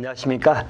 안녕하십니까.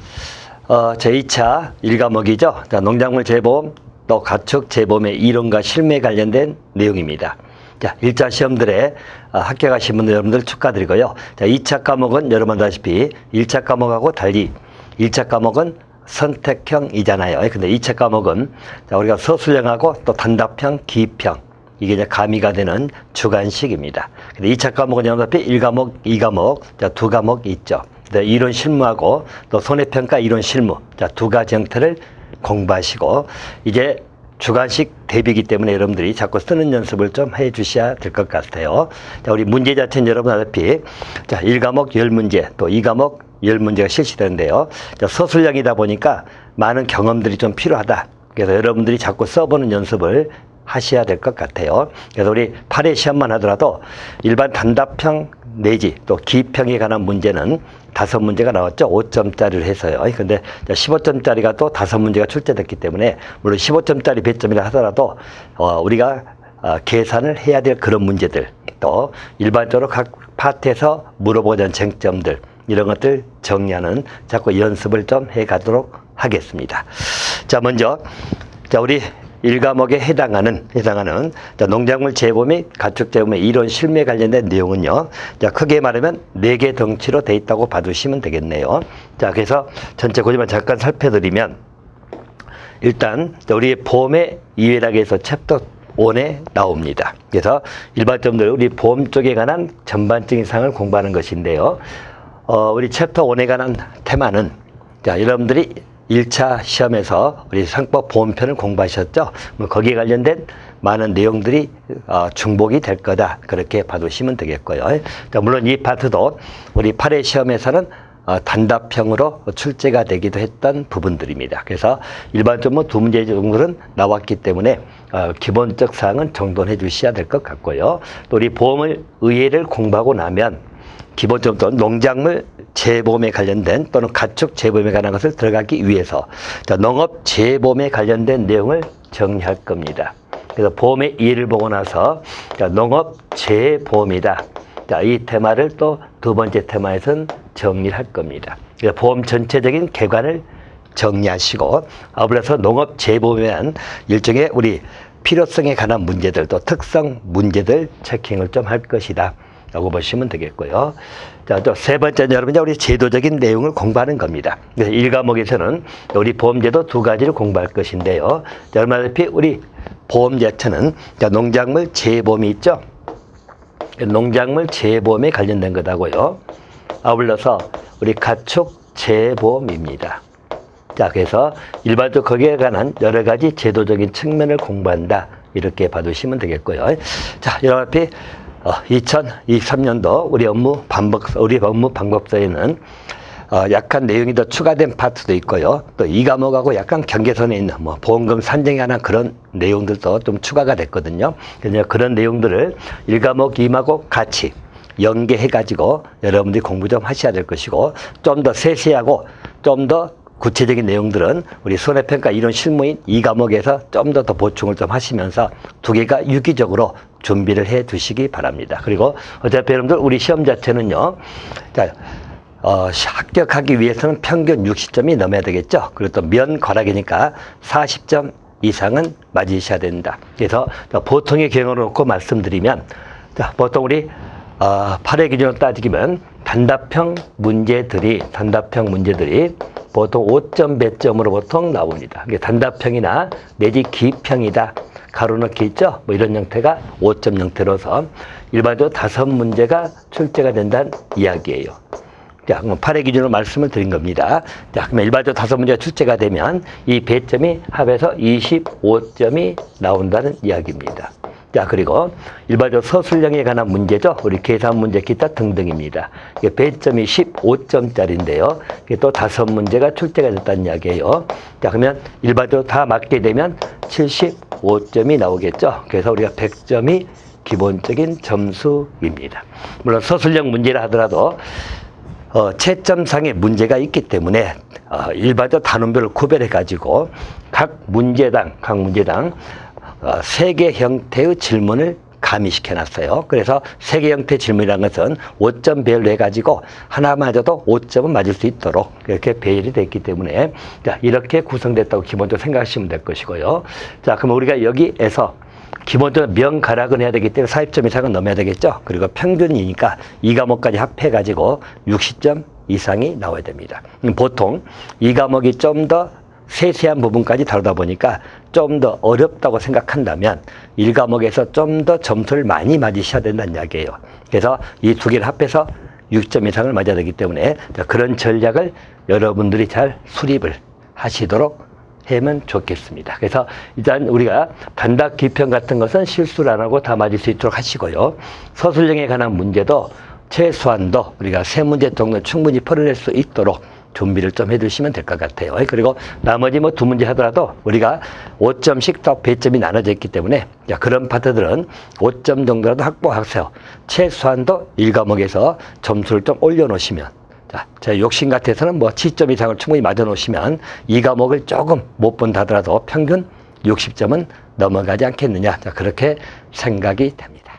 어, 제2차 일과목이죠. 자, 농작물 재보험 또 가축 재보험의 이론과 실무에 관련된 내용입니다. 자, 1차 시험들에 어, 합격하신 분들 여러분들 축하드리고요. 자, 2차 과목은 여러분 아시피 1차 과목하고 달리 1차 과목은 선택형이잖아요. 근데 2차 과목은 자, 우리가 서술형하고 또 단답형, 기입형 이게 이제 가미가 되는 주관식입니다. 근데 2차 과목은 여러분들 1과목, 2과목, 자, 두 과목 있죠. 네, 이론 실무하고 또 손해평가 이론 실무 자, 두 가지 형태를 공부하시고 이제 주관식 대비기 때문에 여러분들이 자꾸 쓰는 연습을 좀 해 주셔야 될 것 같아요. 자, 우리 문제 자체는 여러분 아다피 자, 1과목 10문제 또 2과목 10문제가 실시되는데요. 자, 서술형이다 보니까 많은 경험들이 좀 필요하다. 그래서 여러분들이 자꾸 써보는 연습을 하셔야 될 것 같아요. 그래서 우리 8회 시험만 하더라도 일반 단답형 내지 또 기평에 관한 문제는 다섯 문제가 나왔죠. 5점짜리를 해서요. 근데 15점짜리가 또 다섯 문제가 출제됐기 때문에 물론 15점짜리 배점이라 하더라도 어, 우리가 어, 계산을 해야 될 그런 문제들 또 일반적으로 각 파트에서 물어보는 쟁점들 이런 것들 정리하는 자꾸 연습을 좀 해가도록 하겠습니다. 자 먼저 자 우리 일과목에 해당하는 해당하는 자, 농작물 재보 및 가축 재보의 이론 실무에 관련된 내용은요. 자 크게 말하면 네 개 덩치로 돼 있다고 봐두시면 되겠네요. 자 그래서 전체 고지만 잠깐 살펴드리면 일단 우리 보험의 이해락에서 챕터 1에 나옵니다. 그래서 일반점들 우리 보험 쪽에 관한 전반적인 사항을 공부하는 것인데요. 어, 우리 챕터 1에 관한 테마는 자, 여러분들이 1차 시험에서 우리 상법 보험편을 공부하셨죠? 뭐 거기에 관련된 많은 내용들이 어, 중복이 될 거다. 그렇게 봐두시면 되겠고요. 자, 물론 이 파트도 우리 8회 시험에서는 어, 단답형으로 출제가 되기도 했던 부분들입니다. 그래서 일반적으로 두 문제 정도는 나왔기 때문에 어, 기본적 사항은 정돈해 주셔야 될 것 같고요. 또 우리 보험을 의회를 공부하고 나면 기본적으로 농작물 재보험에 관련된 또는 가축 재보험에 관한 것을 들어가기 위해서 자, 농업 재보험에 관련된 내용을 정리할 겁니다. 그래서 보험의 이해를 보고 나서 자, 농업 재보험이다. 자, 이 테마를 또 두 번째 테마에서는 정리를 할 겁니다. 그래서 보험 전체적인 개관을 정리하시고 아울러서 농업 재보험에 대한 일종의 우리 필요성에 관한 문제들 또 특성 문제들 체킹을 좀 할 것이다. 라고 보시면 되겠고요. 자, 또 세 번째는 여러분, 우리 제도적인 내용을 공부하는 겁니다. 그래서 1과목에서는 우리 보험제도 두 가지를 공부할 것인데요. 자, 얼마다피 우리 보험 자체는 자, 농작물 재보험이 있죠. 농작물 재보험에 관련된 거다고요. 아울러서 우리 가축 재보험입니다. 자, 그래서 일반적으로 거기에 관한 여러 가지 제도적인 측면을 공부한다. 이렇게 봐두시면 되겠고요. 자, 여러분 앞에 어, 2023년도 우리 업무 방법서, 우리 업무 방법서에는 어, 약간 내용이 더 추가된 파트도 있고요. 또 이 과목하고 약간 경계선에 있는 뭐 보험금 산정에 관한 그런 내용들도 좀 추가가 됐거든요. 그래서 그런 내용들을 1과목, 2과목 같이 연계해가지고 여러분들이 공부 좀 하셔야 될 것이고 좀 더 세세하고 좀더 구체적인 내용들은 우리 손해평가 이론 실무인 이 과목에서 좀 더 더 보충을 좀 하시면서 두 개가 유기적으로 준비를 해 두시기 바랍니다. 그리고 어차피 여러분들 우리 시험 자체는요. 자, 어, 합격하기 위해서는 평균 60점이 넘어야 되겠죠. 그리고 또 면 과락이니까 40점 이상은 맞으셔야 된다. 그래서 보통의 경우를 놓고 말씀드리면 자, 보통 우리 어, 8회 기준으로 따지면 단답형 문제들이 단답형 문제들이 보통 5점 배점으로 보통 나옵니다. 이게 단답형이나 내지 기평이다. 가로넣기 있죠? 뭐 이런 형태가 5점 형태로서 일반적으로 다섯 문제가 출제가 된다는 이야기예요. 자, 그럼 8회 기준으로 말씀을 드린 겁니다. 자, 그러면 일반적으로 다섯 문제가 출제가 되면 이 배점이 합해서 25점이 나온다는 이야기입니다. 자, 그리고 일반적으로 서술형에 관한 문제죠. 우리 계산 문제, 기타 등등입니다. 이게 배점이 15점짜리인데요. 이게 또 다섯 문제가 출제가 됐다는 이야기예요. 자, 그러면 일반적으로 다 맞게 되면 75점이 나오겠죠. 그래서 우리가 100점이 기본적인 점수입니다. 물론 서술형 문제라 하더라도 어, 채점상의 문제가 있기 때문에 어, 일반적 단원별로 구별해 가지고 각 문제당 각 문제당 어, 세 개 형태의 질문을 가미시켜 놨어요. 그래서 세 개 형태 질문이라는 것은 5점 배열로 해가지고 하나 맞아도 5점은 맞을 수 있도록 이렇게 배열이 됐기 때문에 자, 이렇게 구성됐다고 기본적으로 생각하시면 될 것이고요. 자, 그럼 우리가 여기에서 기본적으로 명 가락은 해야 되기 때문에 40점 이상은 넘어야 되겠죠. 그리고 평균이니까 이 과목까지 합해가지고 60점 이상이 나와야 됩니다. 음, 보통 이 과목이 좀 더 세세한 부분까지 다루다 보니까 좀 더 어렵다고 생각한다면 1과목에서 좀 더 점수를 많이 맞으셔야 된다는 이야기예요. 그래서 이 두 개를 합해서 6점 이상을 맞아야 되기 때문에 자, 그런 전략을 여러분들이 잘 수립을 하시도록 하면 좋겠습니다. 그래서 일단 우리가 단답 기편 같은 것은 실수를 안 하고 다 맞을 수 있도록 하시고요. 서술형에 관한 문제도 최소한도 우리가 세 문제 정도 충분히 풀어낼 수 있도록 준비를 좀 해두시면 될 것 같아요. 그리고 나머지 뭐 두 문제 하더라도 우리가 5점씩 더 배점이 나눠져 있기 때문에 자, 그런 파트들은 5점 정도라도 확보하세요. 최소한도 1과목에서 점수를 좀 올려놓으시면 자, 제 욕심 같아서는 뭐 7점 이상을 충분히 맞아 놓으시면 이 과목을 조금 못 본다 하더라도 평균 60점은 넘어가지 않겠느냐. 자, 그렇게 생각이 됩니다.